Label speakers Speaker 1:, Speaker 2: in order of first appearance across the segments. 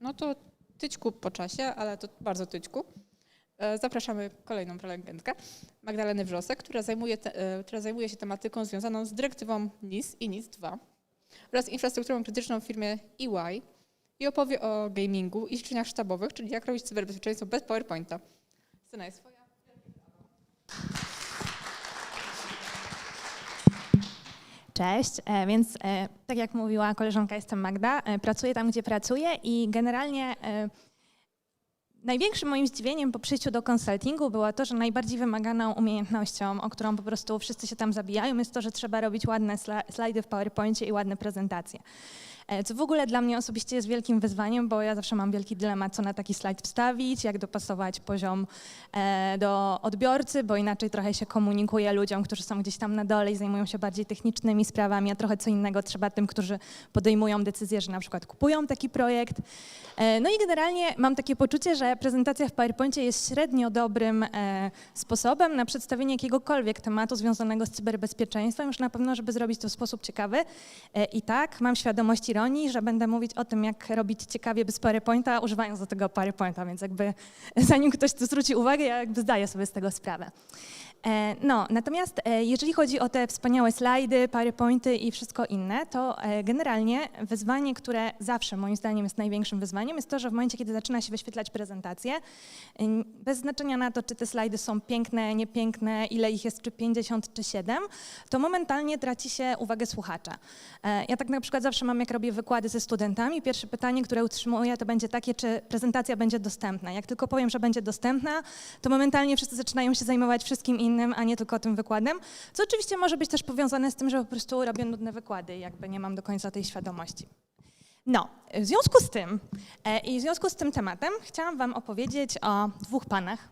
Speaker 1: No to tyćku po czasie, ale to bardzo tyćku. E, Zapraszamy kolejną prelegentkę, Magdalenę Wrzosek, która zajmuje, te, e, która zajmuje się tematyką związaną z dyrektywą NIS i NIS 2 oraz infrastrukturą krytyczną w firmie EY i opowie o gamingu i ćwiczeniach sztabowych, czyli jak robić cyberbezpieczeństwo bez PowerPointa. Scena jest
Speaker 2: Cześć, e, więc e, tak jak mówiła koleżanka, jestem Magda, e, pracuję tam, gdzie pracuję i generalnie największym moim zdziwieniem po przyjściu do konsultingu było to, że najbardziej wymaganą umiejętnością, o którą po prostu wszyscy się tam zabijają, jest to, że trzeba robić ładne sla- slajdy w PowerPoincie i ładne prezentacje. E, Co w ogóle dla mnie osobiście jest wielkim wyzwaniem, bo ja zawsze mam wielki dylemat, co na taki slajd wstawić, jak dopasować poziom e, do odbiorcy, bo inaczej trochę się komunikuje ludziom, którzy są gdzieś tam na dole i zajmują się bardziej technicznymi sprawami, a trochę co innego trzeba tym, którzy podejmują decyzję, że na przykład kupują taki projekt. E, No i generalnie mam takie poczucie, że prezentacja w PowerPoincie jest średnio dobrym sposobem na przedstawienie jakiegokolwiek tematu związanego z cyberbezpieczeństwem, już na pewno, żeby zrobić to w sposób ciekawy. I tak, mam świadomość ironii, że będę mówić o tym, jak robić ciekawie bez PowerPointa, używając do tego PowerPointa, więc jakby zanim ktoś tu zwróci uwagę, ja jakby zdaję sobie z tego sprawę. E, No, natomiast e, jeżeli chodzi o te wspaniałe slajdy, PowerPointy i wszystko inne, to e, generalnie wyzwanie, które zawsze moim zdaniem jest największym wyzwaniem, jest to, że w momencie, kiedy zaczyna się wyświetlać prezentację, bez znaczenia na to, czy te slajdy są piękne, niepiękne, ile ich jest, czy 50, czy 7, to momentalnie traci się uwagę słuchacza. Ja tak na przykład zawsze mam, jak robię wykłady ze studentami, pierwsze pytanie, które utrzymuję, to będzie takie, czy prezentacja będzie dostępna. Jak tylko powiem, że będzie dostępna, to momentalnie wszyscy zaczynają się zajmować wszystkim innym, a nie tylko tym wykładem, co oczywiście może być też powiązane z tym, że po prostu robię nudne wykłady i jakby nie mam do końca tej świadomości. No, w związku z tym e, i w związku z tym tematem chciałam Wam opowiedzieć o dwóch panach.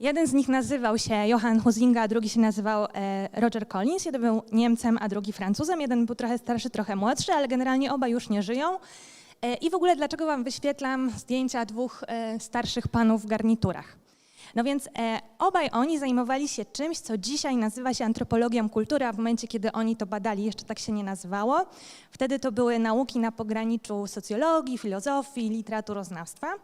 Speaker 2: Jeden z nich nazywał się Johann Huizinga, a drugi się nazywał e, Roger Collins. Jeden był Niemcem, a drugi Francuzem. Jeden był trochę starszy, trochę młodszy, ale generalnie oba już nie żyją. E, I w ogóle dlaczego Wam wyświetlam zdjęcia dwóch e, starszych panów w garniturach? No więc e, obaj oni zajmowali się czymś, co dzisiaj nazywa się antropologią kultury, a w momencie, kiedy oni to badali, jeszcze tak się nie nazywało. Wtedy to były nauki na pograniczu socjologii, filozofii, literaturoznawstwa.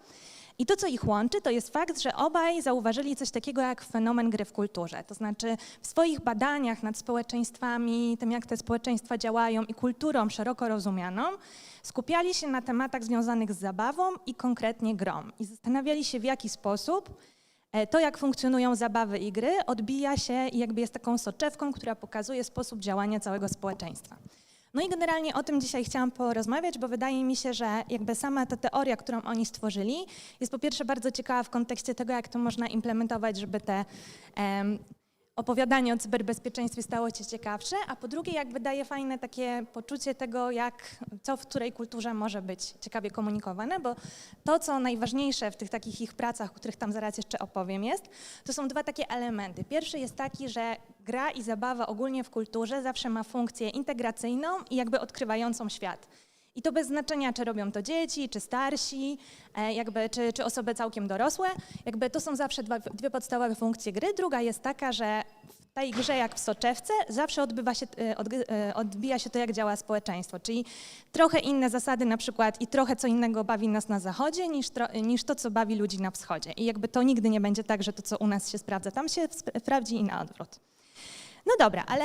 Speaker 2: I to, co ich łączy, to jest fakt, że obaj zauważyli coś takiego jak fenomen gry w kulturze. To znaczy w swoich badaniach nad społeczeństwami, tym jak te społeczeństwa działają i kulturą szeroko rozumianą, skupiali się na tematach związanych z zabawą i konkretnie grą. I zastanawiali się, w jaki sposób to, jak funkcjonują zabawy i gry, odbija się i jakby jest taką soczewką, która pokazuje sposób działania całego społeczeństwa. No i generalnie o tym dzisiaj chciałam porozmawiać, bo wydaje mi się, że jakby sama ta teoria, którą oni stworzyli, jest po pierwsze bardzo ciekawa w kontekście tego, jak to można implementować, żeby te opowiadanie o cyberbezpieczeństwie stało się ciekawsze, a po drugie jakby daje fajne takie poczucie tego, jak, co w której kulturze może być ciekawie komunikowane, bo to, co najważniejsze w tych takich ich pracach, o których tam zaraz jeszcze opowiem jest, to są dwa takie elementy. Pierwszy jest taki, że gra i zabawa ogólnie w kulturze zawsze ma funkcję integracyjną i jakby odkrywającą świat. I to bez znaczenia, czy robią to dzieci, czy starsi, e, jakby, czy, czy osoby całkiem dorosłe. Jakby to są zawsze dwa, dwie podstawowe funkcje gry. Druga jest taka, że w tej grze, jak w soczewce, zawsze odbywa się, e, e, odbija się to, jak działa społeczeństwo. Czyli trochę inne zasady na przykład i trochę co innego bawi nas na zachodzie, niż, tro, niż to, co bawi ludzi na wschodzie. I jakby to nigdy nie będzie tak, że to, co u nas się sprawdza, tam się sp- sprawdzi i na odwrót. No dobra, ale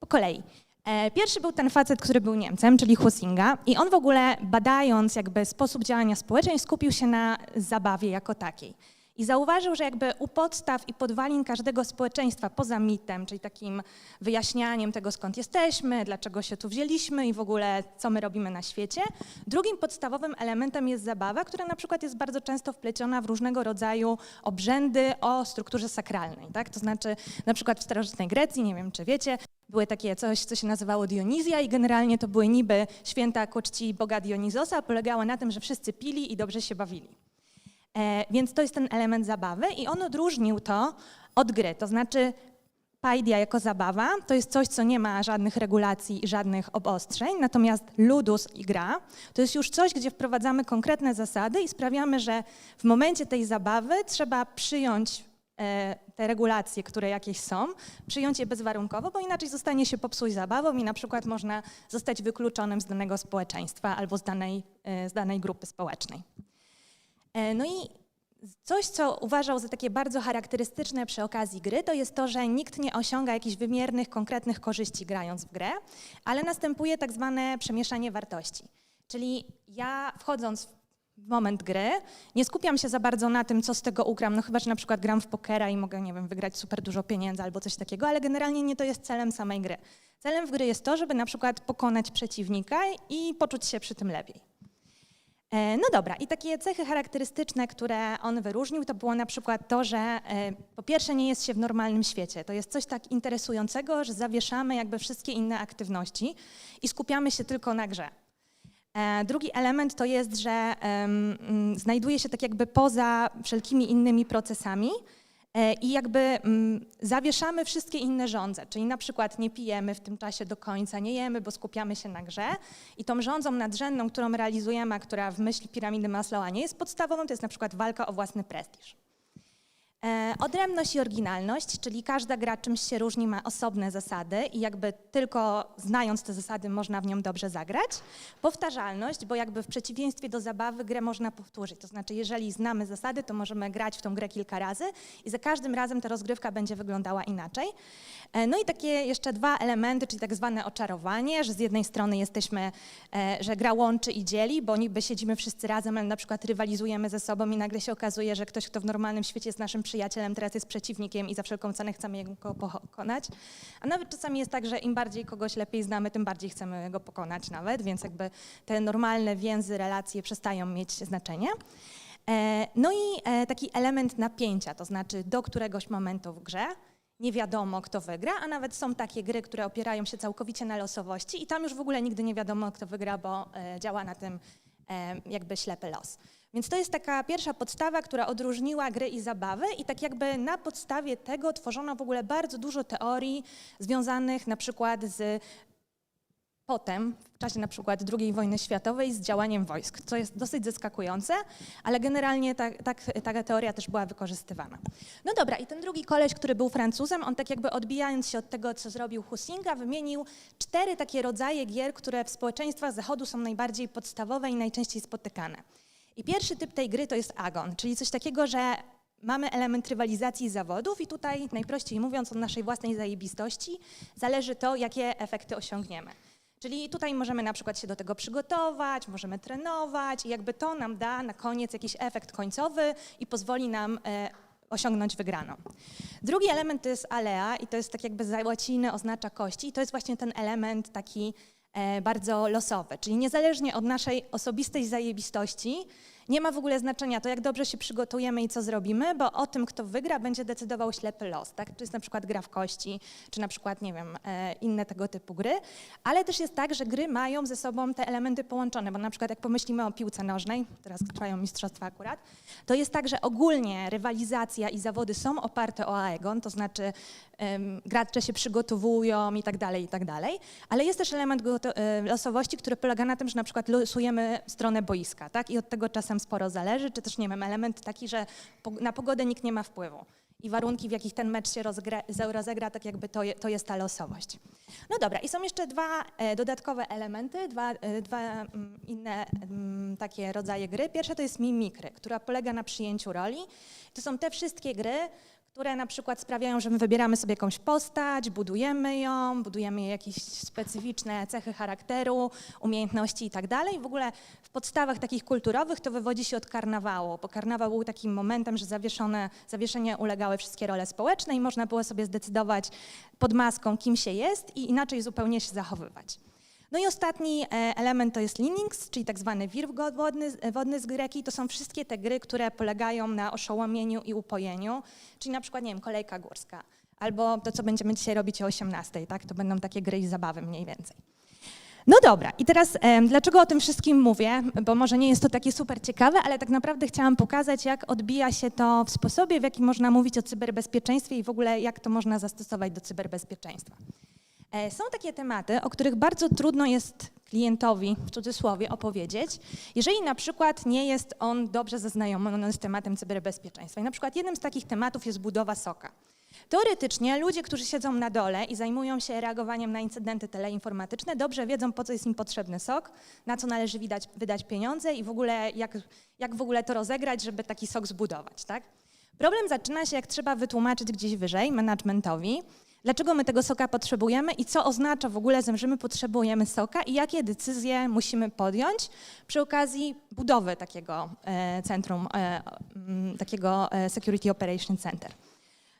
Speaker 2: po kolei. E, Pierwszy był ten facet, który był Niemcem, czyli Husinga i on w ogóle badając jakby sposób działania społeczeństw skupił się na zabawie jako takiej. I zauważył, że jakby u podstaw i podwalin każdego społeczeństwa poza mitem, czyli takim wyjaśnianiem tego, skąd jesteśmy, dlaczego się tu wzięliśmy i w ogóle co my robimy na świecie, drugim podstawowym elementem jest zabawa, która na przykład jest bardzo często wpleciona w różnego rodzaju obrzędy o strukturze sakralnej. Tak? To znaczy na przykład w starożytnej Grecji, nie wiem czy wiecie, były takie coś, co się nazywało Dionizja i generalnie to były niby święta ku czci boga Dionizosa, polegało na tym, że wszyscy pili i dobrze się bawili. E, więc to jest ten element zabawy i on odróżnił to od gry. To znaczy Paidia jako zabawa to jest coś, co nie ma żadnych regulacji i żadnych obostrzeń, natomiast ludus i gra to jest już coś, gdzie wprowadzamy konkretne zasady i sprawiamy, że w momencie tej zabawy trzeba przyjąć te regulacje, które jakieś są, przyjąć je bezwarunkowo, bo inaczej zostanie się popsuć zabawą i na przykład można zostać wykluczonym z danego społeczeństwa albo z danej, e, z danej grupy społecznej. E, No i coś, co uważał za takie bardzo charakterystyczne przy okazji gry, to jest to, że nikt nie osiąga jakichś wymiernych, konkretnych korzyści grając w grę, ale następuje tak zwane przemieszanie wartości. Czyli ja wchodząc w moment gry, nie skupiam się za bardzo na tym, co z tego ugram, no chyba, że na przykład gram w pokera i mogę, nie wiem, wygrać super dużo pieniędzy albo coś takiego, ale generalnie nie to jest celem samej gry. Celem w gry jest to, żeby na przykład pokonać przeciwnika i poczuć się przy tym lepiej. E, No dobra, i takie cechy charakterystyczne, które on wyróżnił, to było na przykład to, że e, po pierwsze nie jest się w normalnym świecie. To jest coś tak interesującego, że zawieszamy jakby wszystkie inne aktywności i skupiamy się tylko na grze. E, Drugi element to jest, że mm, znajduje się tak jakby poza wszelkimi innymi procesami e, i jakby mm, zawieszamy wszystkie inne żądze, czyli na przykład nie pijemy w tym czasie do końca, nie jemy, bo skupiamy się na grze i tą rządzą nadrzędną, którą realizujemy, a która w myśl piramidy Maslowa nie jest podstawową, to jest na przykład walka o własny prestiż. E, Odrębność i oryginalność, czyli każda gra czymś się różni, ma osobne zasady i jakby tylko znając te zasady można w nią dobrze zagrać. Powtarzalność, bo jakby w przeciwieństwie do zabawy grę można powtórzyć. To znaczy, jeżeli znamy zasady, to możemy grać w tą grę kilka razy i za każdym razem ta rozgrywka będzie wyglądała inaczej. E, No i takie jeszcze dwa elementy, czyli tak zwane oczarowanie, że z jednej strony jesteśmy, e, że gra łączy i dzieli, bo niby siedzimy wszyscy razem, ale na przykład rywalizujemy ze sobą i nagle się okazuje, że ktoś, kto w normalnym świecie jest naszym przyjacielem, teraz jest przeciwnikiem i za wszelką cenę chcemy go pokonać. A nawet czasami jest tak, że im bardziej kogoś lepiej znamy, tym bardziej chcemy go pokonać nawet, więc jakby te normalne więzy, relacje przestają mieć znaczenie. E, No i e, taki element napięcia, to znaczy do któregoś momentu w grze nie wiadomo, kto wygra, a nawet są takie gry, które opierają się całkowicie na losowości i tam już w ogóle nigdy nie wiadomo, kto wygra, bo e, działa na tym jakby ślepy los. Więc to jest taka pierwsza podstawa, która odróżniła gry i zabawy i tak jakby na podstawie tego tworzono w ogóle bardzo dużo teorii związanych na przykład z potem, w czasie na przykład II wojny światowej, z działaniem wojsk, co jest dosyć zaskakujące, ale generalnie tak, tak, taka teoria też była wykorzystywana. No dobra, i ten drugi koleś, który był Francuzem, on tak jakby odbijając się od tego, co zrobił Husinga, wymienił cztery takie rodzaje gier, które w społeczeństwach Zachodu są najbardziej podstawowe i najczęściej spotykane. I pierwszy typ tej gry to jest agon, czyli coś takiego, że mamy element rywalizacji zawodów i tutaj najprościej mówiąc od naszej własnej zajebistości zależy to, jakie efekty osiągniemy. Czyli tutaj możemy na przykład się do tego przygotować, możemy trenować i jakby to nam da na koniec jakiś efekt końcowy i pozwoli nam e, osiągnąć wygraną. Drugi element to jest alea i to jest tak jakby z łaciny oznacza kości i to jest właśnie ten element taki e, bardzo losowy, czyli niezależnie od naszej osobistej zajebistości nie ma w ogóle znaczenia to, jak dobrze się przygotujemy i co zrobimy, bo o tym, kto wygra, będzie decydował ślepy los. Tak? Czy jest na przykład gra w kości, czy na przykład, nie wiem, e, inne tego typu gry. Ale też jest tak, że gry mają ze sobą te elementy połączone, bo na przykład jak pomyślimy o piłce nożnej, teraz trwają mistrzostwa akurat, to jest tak, że ogólnie rywalizacja i zawody są oparte o aegon, to znaczy em, gracze się przygotowują i tak dalej, i tak dalej, ale jest też element e, losowości, który polega na tym, że na przykład losujemy stronę boiska, tak? I od tego czasem sporo zależy, czy też, nie wiem, element taki, że na pogodę nikt nie ma wpływu. I warunki, w jakich ten mecz się rozgra, rozegra, tak jakby to, je, to jest ta losowość. No dobra, i są jeszcze dwa e, dodatkowe elementy, dwa, e, dwa mm, inne mm, takie rodzaje gry. Pierwsza to jest mimikry, która polega na przyjęciu roli. To są te wszystkie gry, które na przykład sprawiają, że my wybieramy sobie jakąś postać, budujemy ją, budujemy jej jakieś specyficzne cechy charakteru, umiejętności i tak dalej. W ogóle w podstawach takich kulturowych to wywodzi się od karnawału, bo karnawał był takim momentem, że zawieszone, zawieszenie ulegały wszystkie role społeczne i można było sobie zdecydować pod maską, kim się jest i inaczej zupełnie się zachowywać. No i ostatni e, element to jest Linux, czyli tak zwany wir wodny, wodny z greki. To są wszystkie te gry, które polegają na oszołomieniu i upojeniu, czyli na przykład, nie wiem, kolejka górska, albo to, co będziemy dzisiaj robić o 18, tak? To będą takie gry i zabawy mniej więcej. No dobra, i teraz dlaczego o tym wszystkim mówię? Bo może nie jest to takie super ciekawe, ale tak naprawdę chciałam pokazać, jak odbija się to w sposobie, w jaki można mówić o cyberbezpieczeństwie i w ogóle jak to można zastosować do cyberbezpieczeństwa. E, Są takie tematy, o których bardzo trudno jest klientowi, w cudzysłowie, opowiedzieć, jeżeli na przykład nie jest on dobrze zaznajomiony z tematem cyberbezpieczeństwa. I na przykład jednym z takich tematów jest budowa soka. Teoretycznie ludzie, którzy siedzą na dole i zajmują się reagowaniem na incydenty teleinformatyczne, dobrze wiedzą, po co jest im potrzebny SOK, na co należy wydać, wydać pieniądze i w ogóle jak, jak w ogóle to rozegrać, żeby taki SOK zbudować. Tak? Problem zaczyna się, jak trzeba wytłumaczyć gdzieś wyżej managementowi, dlaczego my tego soka potrzebujemy i co oznacza w ogóle, że my potrzebujemy soka i jakie decyzje musimy podjąć przy okazji budowy takiego e, centrum, e, mm, takiego e, Security Operation Center.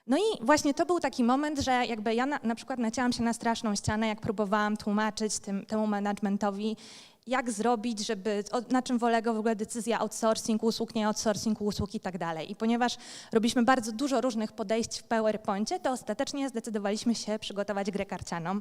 Speaker 2: No i właśnie to był taki moment, że jakby ja na, na przykład nacięłam się na straszną ścianę, jak próbowałam tłumaczyć tym, temu managementowi, jak zrobić, żeby, na czym polega w ogóle decyzja outsourcing usług, nie outsourcing usług i tak dalej. I ponieważ robiliśmy bardzo dużo różnych podejść w PowerPoincie, to ostatecznie zdecydowaliśmy się przygotować grę karcianą,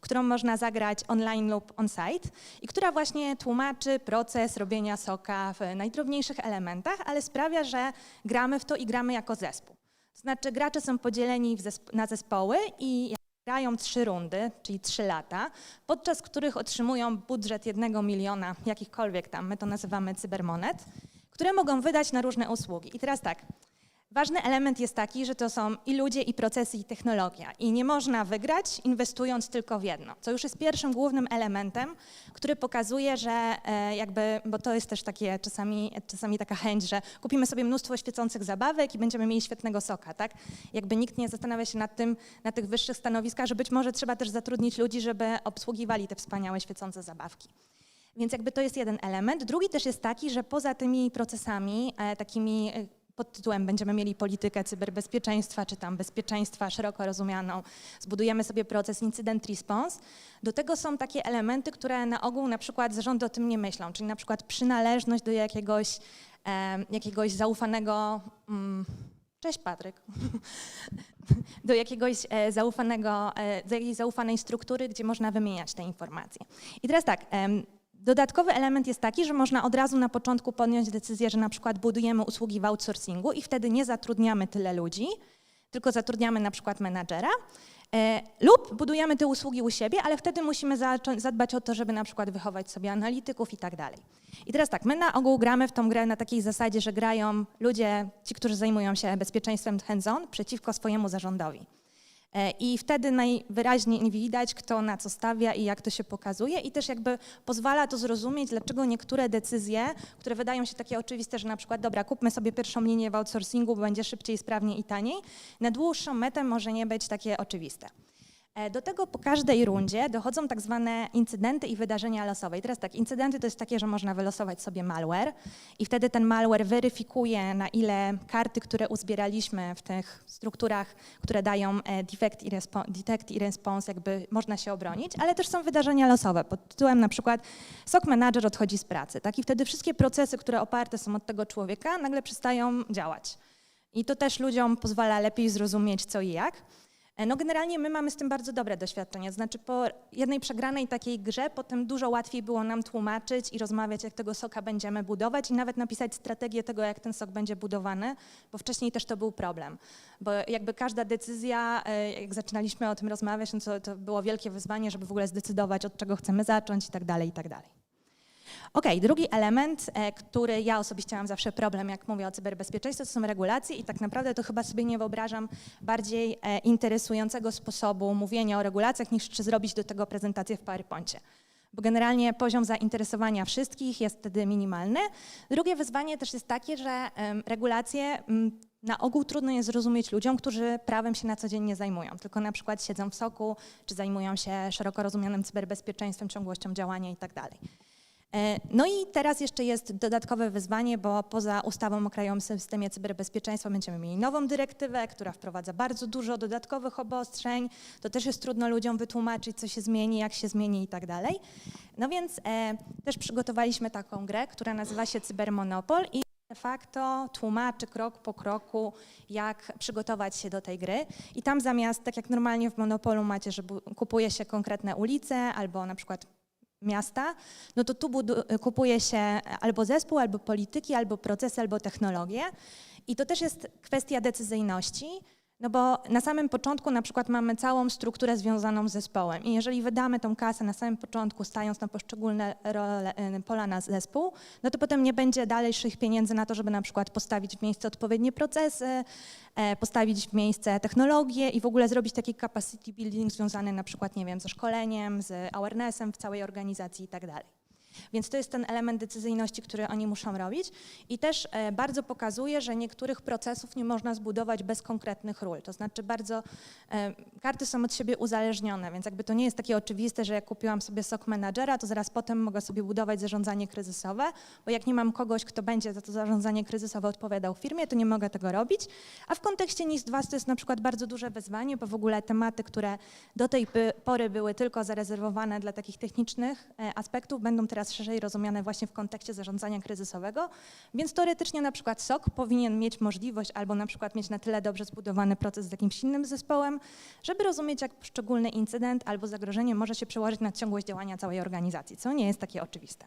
Speaker 2: którą można zagrać online lub on-site i która właśnie tłumaczy proces robienia soka w najdrobniejszych elementach, ale sprawia, że gramy w to i gramy jako zespół. To znaczy gracze są podzieleni na zespoły i grają trzy rundy, czyli trzy lata, podczas których otrzymują budżet jednego miliona, jakichkolwiek tam, my to nazywamy cybermonet, które mogą wydać na różne usługi. I teraz tak, ważny element jest taki, że to są i ludzie, i procesy, i technologia. I nie można wygrać inwestując tylko w jedno, co już jest pierwszym głównym elementem, który pokazuje, że e, jakby, bo to jest też takie czasami, czasami taka chęć, że kupimy sobie mnóstwo świecących zabawek i będziemy mieli świetnego soka, tak? Jakby nikt nie zastanawia się nad tym, na tych wyższych stanowiskach, że być może trzeba też zatrudnić ludzi, żeby obsługiwali te wspaniałe świecące zabawki. Więc jakby to jest jeden element. Drugi też jest taki, że poza tymi procesami, e, takimi e, pod tytułem będziemy mieli politykę cyberbezpieczeństwa, czy tam bezpieczeństwa szeroko rozumianą, zbudujemy sobie proces incident response. Do tego są takie elementy, które na ogół na przykład zarządy o tym nie myślą, czyli na przykład przynależność do jakiegoś, e, jakiegoś zaufanego... Mm, Cześć Patryk. Do jakiegoś e, zaufanego, e, do jakiejś zaufanej struktury, gdzie można wymieniać te informacje. I teraz tak, Dodatkowy element jest taki, że można od razu na początku podjąć decyzję, że na przykład budujemy usługi w outsourcingu i wtedy nie zatrudniamy tyle ludzi, tylko zatrudniamy na przykład menadżera. E, lub budujemy te usługi u siebie, ale wtedy musimy zadbać o to, żeby na przykład wychować sobie analityków i tak dalej. I teraz tak, my na ogół gramy w tą grę na takiej zasadzie, że grają ludzie, ci, którzy zajmują się bezpieczeństwem hands-on przeciwko swojemu zarządowi. E, I wtedy najwyraźniej widać, kto na co stawia i jak to się pokazuje, i też jakby pozwala to zrozumieć, dlaczego niektóre decyzje, które wydają się takie oczywiste, że na przykład, dobra, kupmy sobie pierwszą linię w outsourcingu, bo będzie szybciej, sprawniej i taniej, na dłuższą metę może nie być takie oczywiste. E, Do tego po każdej rundzie dochodzą tak zwane incydenty i wydarzenia losowe. I teraz tak, incydenty to jest takie, że można wylosować sobie malware i wtedy ten malware weryfikuje, na ile karty, które uzbieraliśmy w tych strukturach, które dają e, defect i, respo- detect i response, jakby można się obronić, ale też są wydarzenia losowe pod tytułem na przykład SOC manager odchodzi z pracy. Tak? I wtedy wszystkie procesy, które oparte są od tego człowieka, nagle przestają działać. I to też ludziom pozwala lepiej zrozumieć co i jak. E, No generalnie my mamy z tym bardzo dobre doświadczenie. Znaczy po jednej przegranej takiej grze potem dużo łatwiej było nam tłumaczyć i rozmawiać, jak tego soka będziemy budować i nawet napisać strategię tego, jak ten sok będzie budowany, bo wcześniej też to był problem. Bo jakby każda decyzja, e, jak zaczynaliśmy o tym rozmawiać, no to, to było wielkie wyzwanie, żeby w ogóle zdecydować, od czego chcemy zacząć i tak dalej, i tak dalej. Okej, drugi element, e, który ja osobiście mam zawsze problem, jak mówię o cyberbezpieczeństwie, to są regulacje i tak naprawdę to chyba sobie nie wyobrażam bardziej e, interesującego sposobu mówienia o regulacjach, niż czy zrobić do tego prezentację w PowerPoincie. Bo generalnie poziom zainteresowania wszystkich jest wtedy minimalny. Drugie wyzwanie też jest takie, że regulacje na ogół trudno jest zrozumieć ludziom, którzy prawem się na co dzień nie zajmują, tylko na przykład siedzą w soku, czy zajmują się szeroko rozumianym cyberbezpieczeństwem, ciągłością działania i tak No i teraz jeszcze jest dodatkowe wyzwanie, bo poza ustawą o krajowym systemie cyberbezpieczeństwa będziemy mieli nową dyrektywę, która wprowadza bardzo dużo dodatkowych obostrzeń. To też jest trudno ludziom wytłumaczyć, co się zmieni, jak się zmieni i tak dalej. No więc e, też przygotowaliśmy taką grę, która nazywa się Cybermonopol i de facto tłumaczy krok po kroku, jak przygotować się do tej gry. I tam zamiast, tak jak normalnie w Monopolu macie, że kupuje się konkretne ulice albo na przykład miasta, no to tu kupuje się albo zespół, albo polityki, albo procesy, albo technologie. I to też jest kwestia decyzyjności. No bo na samym początku na przykład mamy całą strukturę związaną z zespołem i jeżeli wydamy tą kasę na samym początku, stając na poszczególne role, e, pola na zespół, no to potem nie będzie dalszych pieniędzy na to, żeby na przykład postawić w miejsce odpowiednie procesy, e, postawić w miejsce technologie i w ogóle zrobić taki capacity building związany na przykład, nie wiem, ze szkoleniem, z awarenessem w całej organizacji i tak dalej. Więc to jest ten element decyzyjności, który oni muszą robić. I też e, bardzo pokazuje, że niektórych procesów nie można zbudować bez konkretnych ról. To znaczy bardzo, e, karty są od siebie uzależnione, więc jakby to nie jest takie oczywiste, że jak kupiłam sobie SOC Managera, to zaraz potem mogę sobie budować zarządzanie kryzysowe, bo jak nie mam kogoś, kto będzie za to zarządzanie kryzysowe odpowiadał firmie, to nie mogę tego robić. A w kontekście NIS-2 to jest na przykład bardzo duże wyzwanie, bo w ogóle tematy, które do tej pory były tylko zarezerwowane dla takich technicznych e, aspektów, będą teraz szerzej rozumiane właśnie w kontekście zarządzania kryzysowego, więc teoretycznie na przykład SOC powinien mieć możliwość albo na przykład mieć na tyle dobrze zbudowany proces z jakimś innym zespołem, żeby rozumieć, jak poszczególny incydent albo zagrożenie może się przełożyć na ciągłość działania całej organizacji, co nie jest takie oczywiste.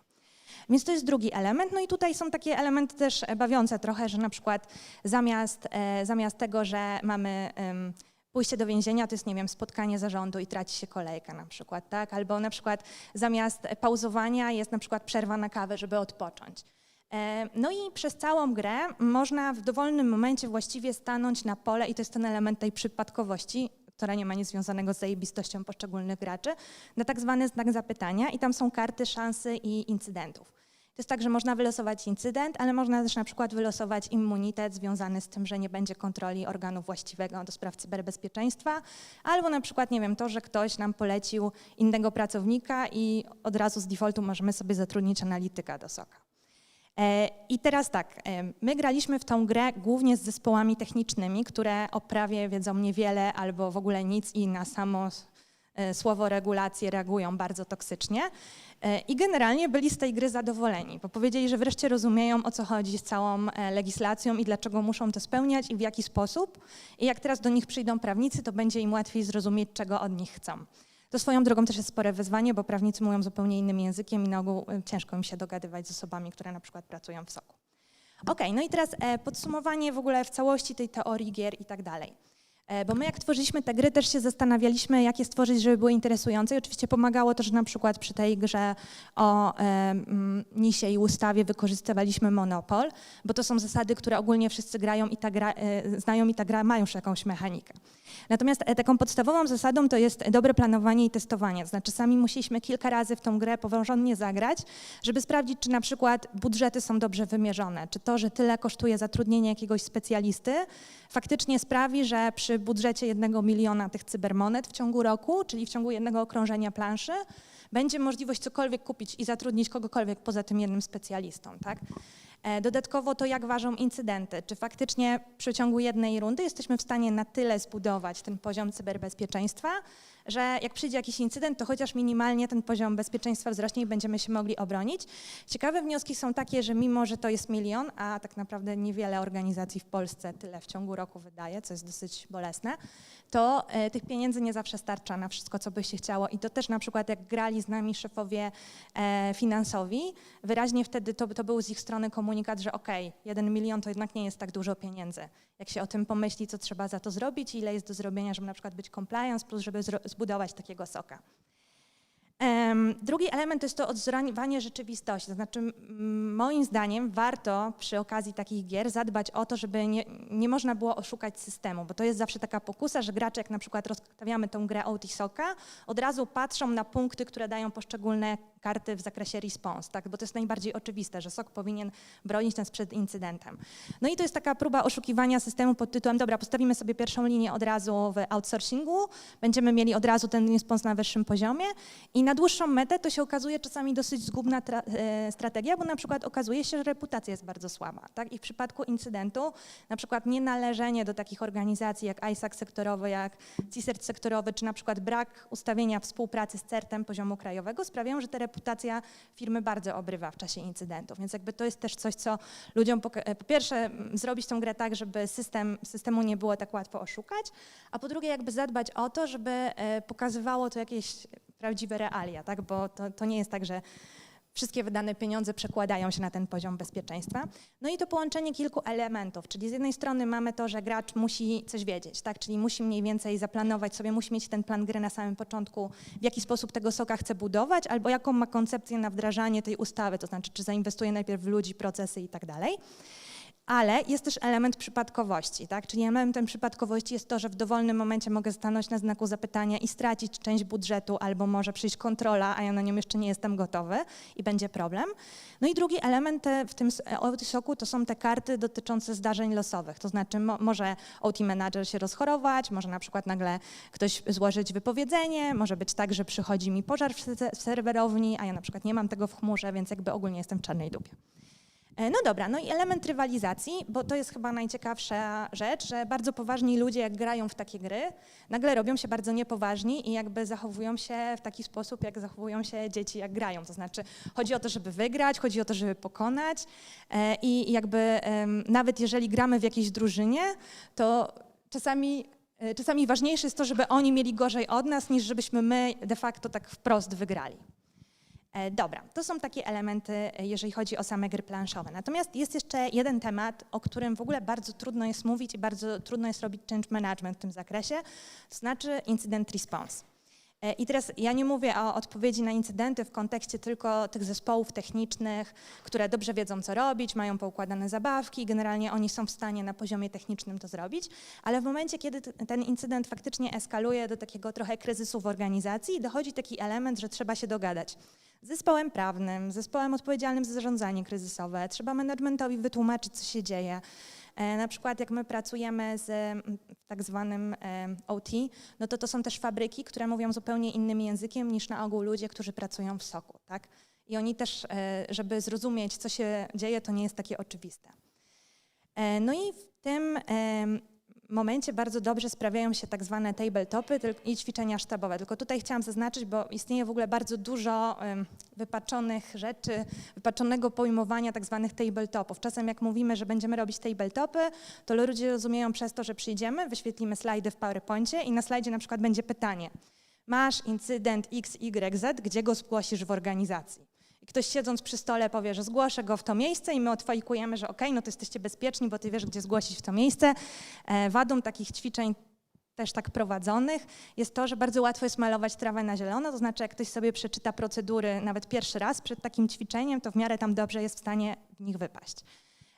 Speaker 2: Więc to jest drugi element. No i tutaj są takie elementy też e, bawiące trochę, że na przykład zamiast, e, zamiast tego, że mamy pójście do więzienia, to jest, nie wiem, spotkanie zarządu i traci się kolejka na przykład, tak? Albo na przykład zamiast pauzowania jest na przykład przerwa na kawę, żeby odpocząć. E, No i przez całą grę można w dowolnym momencie właściwie stanąć na pole i to jest ten element tej przypadkowości, która nie ma nic związanego z zajebistością poszczególnych graczy, na tak zwany znak zapytania i tam są karty szansy i incydentów. To jest tak, że można wylosować incydent, ale można też na przykład wylosować immunitet związany z tym, że nie będzie kontroli organu właściwego do spraw cyberbezpieczeństwa, albo na przykład, nie wiem, to, że ktoś nam polecił innego pracownika i od razu z defaultu możemy sobie zatrudnić analityka do soka. E, I teraz tak, e, my graliśmy w tą grę głównie z zespołami technicznymi, które o prawie wiedzą niewiele albo w ogóle nic i na samo słowo regulacje reagują bardzo toksycznie. E, I generalnie byli z tej gry zadowoleni, bo powiedzieli, że wreszcie rozumieją o co chodzi z całą e, legislacją i dlaczego muszą to spełniać i w jaki sposób. I jak teraz do nich przyjdą prawnicy, to będzie im łatwiej zrozumieć, czego od nich chcą. To swoją drogą też jest spore wyzwanie, bo prawnicy mówią zupełnie innym językiem i na ogół e, ciężko im się dogadywać z osobami, które na przykład pracują w soku. Okej, no i teraz e, podsumowanie w ogóle w całości tej teorii gier i tak dalej. E, Bo my jak tworzyliśmy te gry, też się zastanawialiśmy, jak je stworzyć, żeby były interesujące. I oczywiście pomagało to, że na przykład przy tej grze o e, Nisie i ustawie wykorzystywaliśmy Monopol, bo to są zasady, które ogólnie wszyscy grają i ta gra, e, znają i ta gra ma już jakąś mechanikę. Natomiast e, taką podstawową zasadą to jest dobre planowanie i testowanie. To znaczy sami musieliśmy kilka razy w tą grę porządnie zagrać, żeby sprawdzić, czy na przykład budżety są dobrze wymierzone, czy to, że tyle kosztuje zatrudnienie jakiegoś specjalisty, faktycznie sprawi, że przy budżecie jednego miliona tych cybermonet w ciągu roku, czyli w ciągu jednego okrążenia planszy, będzie możliwość cokolwiek kupić i zatrudnić kogokolwiek poza tym jednym specjalistą, tak? E, Dodatkowo to, jak ważą incydenty. Czy faktycznie w przeciągu jednej rundy jesteśmy w stanie na tyle zbudować ten poziom cyberbezpieczeństwa, że jak przyjdzie jakiś incydent, to chociaż minimalnie ten poziom bezpieczeństwa wzrośnie i będziemy się mogli obronić. Ciekawe wnioski są takie, że mimo, że to jest milion, a tak naprawdę niewiele organizacji w Polsce tyle w ciągu roku wydaje, co jest dosyć bolesne, to e, tych pieniędzy nie zawsze starcza na wszystko, co by się chciało. I to też na przykład jak grali z nami szefowie e, finansowi, wyraźnie wtedy to, to był z ich strony komunikat, że okej, jeden milion to jednak nie jest tak dużo pieniędzy. Jak się o tym pomyśli, co trzeba za to zrobić, ile jest do zrobienia, żeby na przykład być compliance, plus żeby zbudować takiego soka. Drugi element to jest to odzorowanie rzeczywistości. To znaczy, moim zdaniem, warto przy okazji takich gier zadbać o to, żeby nie, nie można było oszukać systemu, bo to jest zawsze taka pokusa, że gracze, jak na przykład rozstawiamy tą grę OT Soka, od razu patrzą na punkty, które dają poszczególne karty w zakresie response, tak? bo to jest najbardziej oczywiste, że SOK powinien bronić nas przed incydentem. No i to jest taka próba oszukiwania systemu pod tytułem, dobra, postawimy sobie pierwszą linię od razu w outsourcingu, będziemy mieli od razu ten response na wyższym poziomie i na dłuższą metę to się okazuje czasami dosyć zgubna e, strategia, bo na przykład okazuje się, że reputacja jest bardzo słaba. Tak? I w przypadku incydentu na przykład nienależenie do takich organizacji jak ISAC sektorowy, jak CISERT sektorowy, czy na przykład brak ustawienia współpracy z CERT-em poziomu krajowego sprawiają, że ta reputacja firmy bardzo obrywa w czasie incydentów. Więc jakby to jest też coś, co ludziom e, po pierwsze zrobić tą grę tak, żeby system, systemu nie było tak łatwo oszukać, a po drugie jakby zadbać o to, żeby e, pokazywało to jakieś prawdziwe realia, tak? bo to, to nie jest tak, że wszystkie wydane pieniądze przekładają się na ten poziom bezpieczeństwa. No i to połączenie kilku elementów, czyli z jednej strony mamy to, że gracz musi coś wiedzieć, tak? czyli musi mniej więcej zaplanować sobie, musi mieć ten plan gry na samym początku, w jaki sposób tego soka chce budować, albo jaką ma koncepcję na wdrażanie tej ustawy, to znaczy czy zainwestuje najpierw w ludzi, procesy i tak dalej. Ale jest też element przypadkowości, tak? Czyli elementem przypadkowości jest to, że w dowolnym momencie mogę stanąć na znaku zapytania i stracić część budżetu, albo może przyjść kontrola, a ja na nią jeszcze nie jestem gotowy i będzie problem. No i drugi element w tym soku to są te karty dotyczące zdarzeń losowych. To znaczy mo, może OT manager się rozchorować, może na przykład nagle ktoś złożyć wypowiedzenie, może być tak, że przychodzi mi pożar w, se- w serwerowni, a ja na przykład nie mam tego w chmurze, więc jakby ogólnie jestem w czarnej dupie. E, No dobra, no i element rywalizacji, bo to jest chyba najciekawsza rzecz, że bardzo poważni ludzie, jak grają w takie gry, nagle robią się bardzo niepoważni i jakby zachowują się w taki sposób, jak zachowują się dzieci, jak grają. To znaczy, chodzi o to, żeby wygrać, chodzi o to, żeby pokonać e, i jakby nawet jeżeli gramy w jakiejś drużynie, to czasami. e, Czasami ważniejsze jest to, żeby oni mieli gorzej od nas, niż żebyśmy my de facto tak wprost wygrali. E, Dobra, to są takie elementy, e, jeżeli chodzi o same gry planszowe. Natomiast jest jeszcze jeden temat, o którym w ogóle bardzo trudno jest mówić i bardzo trudno jest robić change management w tym zakresie, to znaczy incident response. E, I teraz ja nie mówię o odpowiedzi na incydenty w kontekście tylko tych zespołów technicznych, które dobrze wiedzą, co robić, mają poukładane zabawki i generalnie oni są w stanie na poziomie technicznym to zrobić, ale w momencie, kiedy ten incydent faktycznie eskaluje do takiego trochę kryzysu w organizacji, dochodzi taki element, że trzeba się dogadać zespołem prawnym, zespołem odpowiedzialnym za zarządzanie kryzysowe. Trzeba managementowi wytłumaczyć, co się dzieje. E, Na przykład jak my pracujemy z mm, tak zwanym e, OT, no to to są też fabryki, które mówią zupełnie innym językiem niż na ogół ludzie, którzy pracują w soku, tak? I oni też, e, żeby zrozumieć, co się dzieje, to nie jest takie oczywiste. No i w tym momencie bardzo dobrze sprawiają się tak zwane tabletopy i ćwiczenia sztabowe. Tylko tutaj chciałam zaznaczyć, bo istnieje w ogóle bardzo dużo wypaczonych rzeczy, wypaczonego pojmowania tak zwanych tabletopów. Czasem jak mówimy, że będziemy robić tabletopy, to ludzie rozumieją przez to, że przyjdziemy, wyświetlimy slajdy w PowerPoincie i na slajdzie na przykład będzie pytanie. Masz incydent XYZ, gdzie go zgłosisz w organizacji? I ktoś siedząc przy stole powie, że zgłoszę go w to miejsce i my odfajkujemy, że okej, no to jesteście bezpieczni, bo ty wiesz, gdzie zgłosić w to miejsce. E, Wadą takich ćwiczeń też tak prowadzonych jest to, że bardzo łatwo jest malować trawę na zielono, to znaczy jak ktoś sobie przeczyta procedury nawet pierwszy raz przed takim ćwiczeniem, to w miarę tam dobrze jest w stanie w nich wypaść.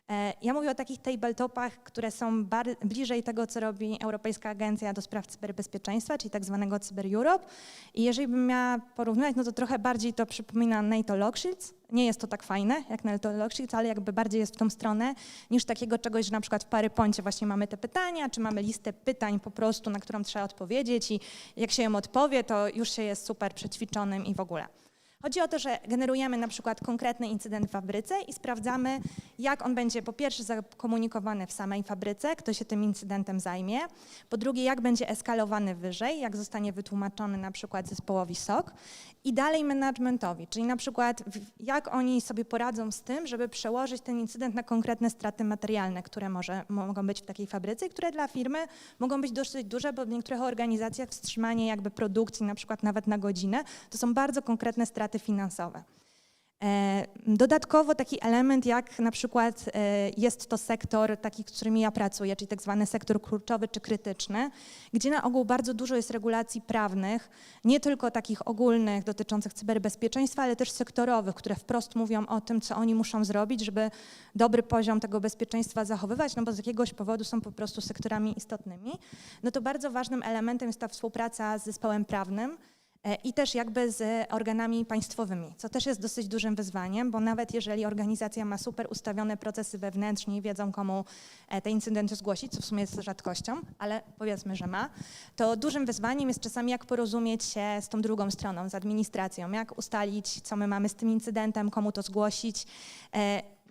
Speaker 2: E, Ja mówię o takich tabletopach, które są bliżej tego, co robi Europejska Agencja do Spraw Cyberbezpieczeństwa, czyli tak zwanego Cyber Europe. I jeżeli bym miała porównać, no to trochę bardziej to przypomina NATO Logshields. Nie jest to tak fajne jak NATO Logshields, ale jakby bardziej jest w tą stronę niż takiego czegoś, że na przykład w PowerPoincie właśnie mamy te pytania, czy mamy listę pytań po prostu, na którą trzeba odpowiedzieć i jak się ją odpowie, to już się jest super przećwiczonym i w ogóle. Chodzi o to, że generujemy na przykład konkretny incydent w fabryce i sprawdzamy, jak on będzie po pierwsze zakomunikowany w samej fabryce, kto się tym incydentem zajmie, po drugie, jak będzie eskalowany wyżej, jak zostanie wytłumaczony na przykład zespołowi SOC i dalej managementowi, czyli na przykład jak oni sobie poradzą z tym, żeby przełożyć ten incydent na konkretne straty materialne, które może, mogą być w takiej fabryce i które dla firmy mogą być dosyć duże, bo w niektórych organizacjach wstrzymanie jakby produkcji, na przykład nawet na godzinę, to są bardzo konkretne straty finansowe. E, Dodatkowo taki element, jak na przykład e, jest to sektor taki, z którym ja pracuję, czyli tak zwany sektor kluczowy czy krytyczny, gdzie na ogół bardzo dużo jest regulacji prawnych, nie tylko takich ogólnych dotyczących cyberbezpieczeństwa, ale też sektorowych, które wprost mówią o tym, co oni muszą zrobić, żeby dobry poziom tego bezpieczeństwa zachowywać, no bo z jakiegoś powodu są po prostu sektorami istotnymi. No to bardzo ważnym elementem jest ta współpraca z zespołem prawnym, i też jakby z organami państwowymi, co też jest dosyć dużym wyzwaniem, bo nawet jeżeli organizacja ma super ustawione procesy wewnętrznie i wiedzą, komu e, te incydenty zgłosić, co w sumie jest rzadkością, ale powiedzmy, że ma, to dużym wyzwaniem jest czasami jak porozumieć się z tą drugą stroną, z administracją, jak ustalić, co my mamy z tym incydentem, komu to zgłosić.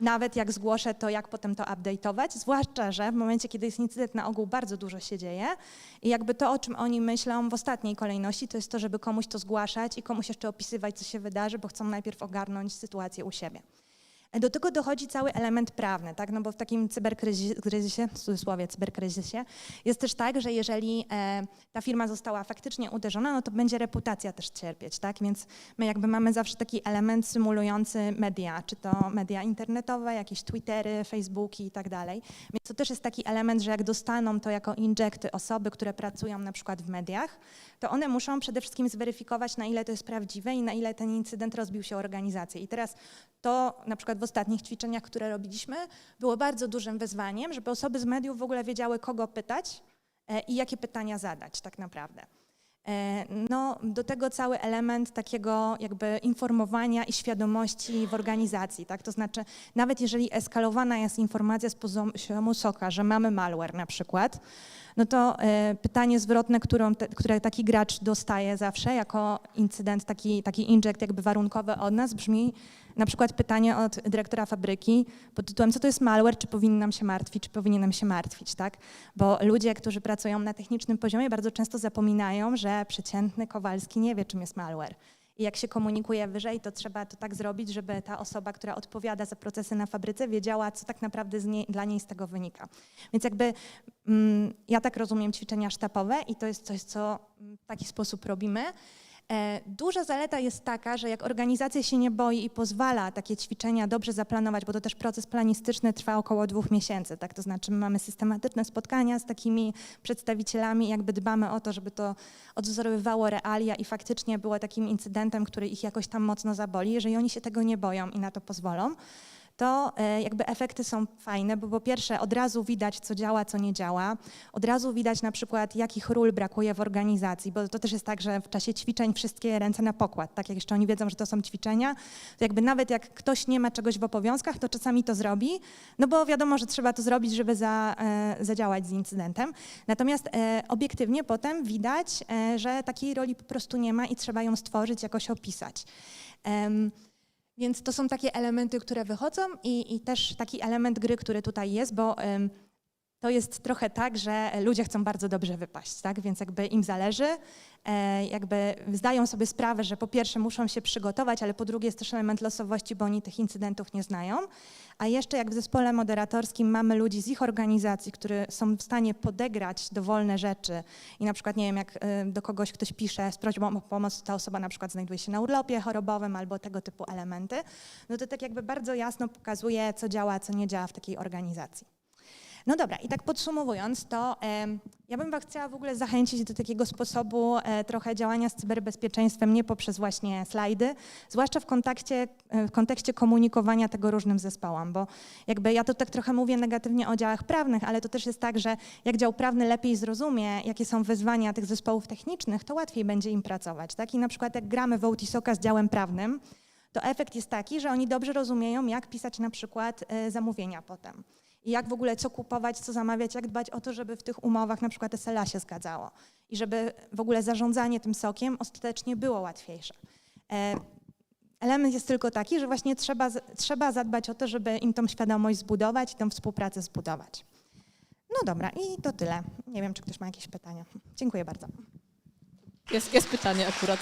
Speaker 2: Nawet jak zgłoszę, to jak potem to update'ować, zwłaszcza, że w momencie, kiedy jest incydent, na ogół bardzo dużo się dzieje i jakby to, o czym oni myślą w ostatniej kolejności, to jest to, żeby komuś to zgłaszać i komuś jeszcze opisywać, co się wydarzy, bo chcą najpierw ogarnąć sytuację u siebie. Do tego dochodzi cały element prawny, tak? No bo w takim cyberkryzysie, w cudzysłowie cyberkryzysie, jest też tak, że jeżeli e, ta firma została faktycznie uderzona, no to będzie reputacja też cierpieć, tak? Więc my jakby mamy zawsze taki element symulujący media, czy to media internetowe, jakieś Twittery, Facebooki i tak dalej. Więc to też jest taki element, że jak dostaną to jako injekty osoby, które pracują na przykład w mediach, to one muszą przede wszystkim zweryfikować, na ile to jest prawdziwe i na ile ten incydent rozbił się organizację. I teraz to na przykład w ostatnich ćwiczeniach, które robiliśmy, było bardzo dużym wyzwaniem, żeby osoby z mediów w ogóle wiedziały, kogo pytać e, i jakie pytania zadać tak naprawdę. E, No, do tego cały element takiego jakby informowania i świadomości w organizacji, tak? To znaczy, nawet jeżeli eskalowana jest informacja z poziomu soka, że mamy malware na przykład, no to e, pytanie zwrotne, którą te, które taki gracz dostaje zawsze jako incydent, taki, taki inject jakby warunkowy od nas brzmi na przykład pytanie od dyrektora fabryki pod tytułem, co to jest malware, czy powinnam się martwić, czy powinienem się martwić, tak? Bo ludzie, którzy pracują na technicznym poziomie bardzo często zapominają, że przeciętny Kowalski nie wie, czym jest malware. I jak się komunikuje wyżej, to trzeba to tak zrobić, żeby ta osoba, która odpowiada za procesy na fabryce, wiedziała, co tak naprawdę niej, dla niej z tego wynika. Więc jakby mm, ja tak rozumiem ćwiczenia sztabowe i to jest coś, co w taki sposób robimy. E, Duża zaleta jest taka, że jak organizacja się nie boi i pozwala takie ćwiczenia dobrze zaplanować, bo to też proces planistyczny trwa około dwóch miesięcy, tak? To znaczy my mamy systematyczne spotkania z takimi przedstawicielami jakby dbamy o to, żeby to odwzorowywało realia i faktycznie było takim incydentem, który ich jakoś tam mocno zaboli. Jeżeli oni się tego nie boją i na to pozwolą, to e, jakby efekty są fajne, bo po pierwsze od razu widać, co działa, co nie działa. Od razu widać na przykład, jakich ról brakuje w organizacji, bo to też jest tak, że w czasie ćwiczeń wszystkie ręce na pokład. Tak jak jeszcze oni wiedzą, że to są ćwiczenia, to jakby nawet jak ktoś nie ma czegoś w obowiązkach, to czasami to zrobi, no bo wiadomo, że trzeba to zrobić, żeby za, e, zadziałać z incydentem. Natomiast e, obiektywnie potem widać, że takiej roli po prostu nie ma i trzeba ją stworzyć, jakoś opisać. Więc to są takie elementy, które wychodzą i, i też taki element gry, który tutaj jest, bo to jest trochę tak, że ludzie chcą bardzo dobrze wypaść, tak? Więc jakby im zależy, e, jakby zdają sobie sprawę, że po pierwsze muszą się przygotować, ale po drugie jest też element losowości, bo oni tych incydentów nie znają. A jeszcze jak w zespole moderatorskim mamy ludzi z ich organizacji, którzy są w stanie podegrać dowolne rzeczy i na przykład, nie wiem, jak y, do kogoś ktoś pisze z prośbą o pomoc, ta osoba na przykład znajduje się na urlopie chorobowym albo tego typu elementy, no to tak jakby bardzo jasno pokazuje, co działa, co nie działa w takiej organizacji. No dobra, i tak podsumowując, to ja bym chciała w ogóle zachęcić do takiego sposobu e, trochę działania z cyberbezpieczeństwem, nie poprzez właśnie slajdy, zwłaszcza w kontekście, e, w kontekście komunikowania tego różnym zespołom, bo jakby ja to tak trochę mówię negatywnie o działach prawnych, ale to też jest tak, że jak dział prawny lepiej zrozumie, jakie są wyzwania tych zespołów technicznych, to łatwiej będzie im pracować, tak? I na przykład jak gramy w Outisoka z działem prawnym, to efekt jest taki, że oni dobrze rozumieją, jak pisać na przykład e, zamówienia potem. I jak w ogóle co kupować, co zamawiać, jak dbać o to, żeby w tych umowach na przykład SLA się zgadzało. I żeby w ogóle zarządzanie tym sokiem ostatecznie było łatwiejsze. E, Element jest tylko taki, że właśnie trzeba, trzeba zadbać o to, żeby im tą świadomość zbudować i tą współpracę zbudować. No dobra, i to tyle. Nie wiem, czy ktoś ma jakieś pytania. Dziękuję bardzo.
Speaker 1: Jest, jest pytanie akurat.